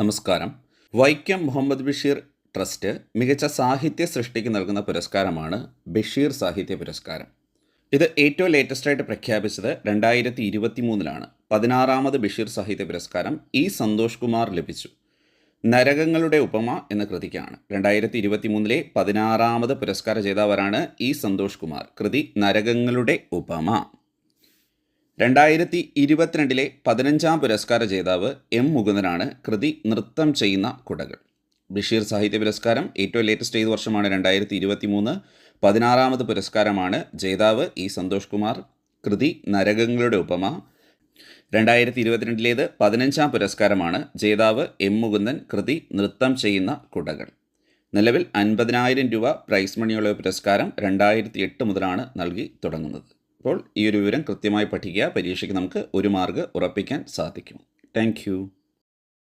നമസ്കാരം. വൈക്കം മുഹമ്മദ് ബഷീർ ട്രസ്റ്റ് മികച്ച സാഹിത്യ സൃഷ്ടിക്ക് നൽകുന്ന പുരസ്കാരമാണ് ബഷീർ സാഹിത്യ പുരസ്കാരം. ഇത് ഏറ്റവും ലേറ്റസ്റ്റായിട്ട് പ്രഖ്യാപിച്ചത് രണ്ടായിരത്തി ഇരുപത്തി മൂന്നിലാണ് പതിനാറാമത് ബഷീർ സാഹിത്യ പുരസ്കാരം ഇ സന്തോഷ് കുമാർ ലഭിച്ചു. നരകങ്ങളുടെ ഉപമ എന്ന കൃതിക്കാണ്. രണ്ടായിരത്തി ഇരുപത്തി മൂന്നിലെ പതിനാറാമത് പുരസ്കാര ജേതാവരാണ് ഇ സന്തോഷ് കുമാർ. കൃതി നരകങ്ങളുടെ ഉപമ. രണ്ടായിരത്തി ഇരുപത്തിരണ്ടിലെ പതിനഞ്ചാം പുരസ്കാര ജേതാവ് എം മുകുന്ദനാണ് കൃതി നൃത്തം ചെയ്യുന്ന കുടകൾ. ബഷീർ സാഹിത്യ പുരസ്കാരം ഏറ്റവും ലേറ്റസ്റ്റ് ഏത് വർഷമാണ്? രണ്ടായിരത്തി ഇരുപത്തി മൂന്ന് പതിനാറാമത് പുരസ്കാരമാണ് ജേതാവ് ഇ സന്തോഷ് കുമാർ കൃതി നരകങ്ങളുടെ ഉപമ. രണ്ടായിരത്തി ഇരുപത്തിരണ്ടിലേത് പതിനഞ്ചാം പുരസ്കാരമാണ് ജേതാവ് എം മുകുന്ദൻ കൃതി നൃത്തം ചെയ്യുന്ന കുടകൾ. നിലവിൽ അൻപതിനായിരം രൂപ പ്രൈസ് മണിയുള്ള പുരസ്കാരം രണ്ടായിരത്തി എട്ട് മുതലാണ് നൽകി തുടങ്ങുന്നത്. അപ്പോൾ ഈ ഒരു വിവരം കൃത്യമായി പഠിക്കുക പരീക്ഷയ്ക്ക് നമുക്ക് ഒരു മാർഗം ഉറപ്പിക്കാൻ സാധിക്കും. താങ്ക്